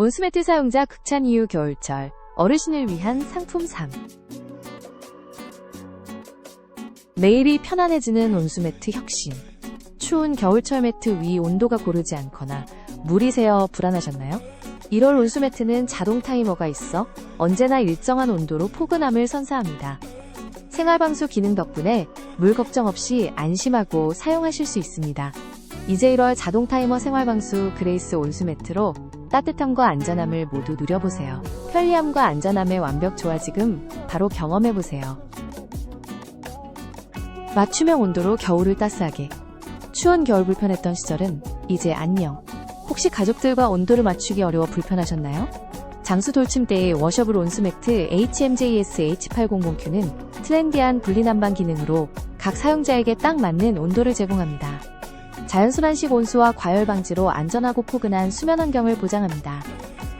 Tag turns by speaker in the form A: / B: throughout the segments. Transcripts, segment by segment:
A: 온수매트 사용자 극찬 이후 겨울철 어르신을 위한 상품 3 매일이 편안해지는 온수매트 혁신 추운 겨울철 매트 위 온도가 고르지 않거나 물이 새어 불안하셨나요? 1월 온수매트는 자동 타이머가 있어 언제나 일정한 온도로 포근함을 선사합니다. 생활방수 기능 덕분에 물 걱정 없이 안심하고 사용하실 수 있습니다. 이제 1월 자동 타이머 생활방수 그레이스 온수매트로 따뜻함과 안전함을 모두 누려보세요. 편리함과 안전함의 완벽 조화 지금 바로 경험해보세요. 맞춤형 온도로 겨울을 따스하게. 추운 겨울 불편했던 시절은 이제 안녕. 혹시 가족들과 온도를 맞추기 어려워 불편하셨나요? 장수 돌침대의 워셔블 온수 매트 HMJS H800Q는 트렌디한 분리난방 기능으로 각 사용자에게 딱 맞는 온도를 제공합니다. 자연순환식 온수와 과열 방지로 안전하고 포근한 수면 환경을 보장합니다.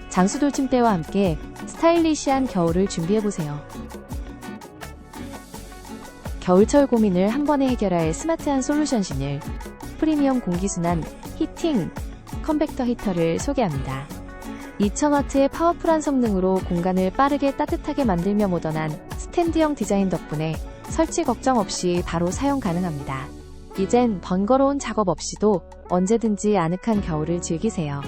A: 장수 돌침대와 함께 스타일리시한 겨울을 준비해보세요. 겨울철 고민을 한 번에 해결할 스마트한 솔루션 신일 프리미엄 공기순환 히팅 컨벡터 히터를 소개합니다. 2000W의 파워풀한 성능으로 공간을 빠르게 따뜻하게 만들며 모던한 스탠드형 디자인 덕분에 설치 걱정 없이 바로 사용 가능합니다. 이젠 번거로운 작업 없이도 언제든지 아늑한 겨울을 즐기세요.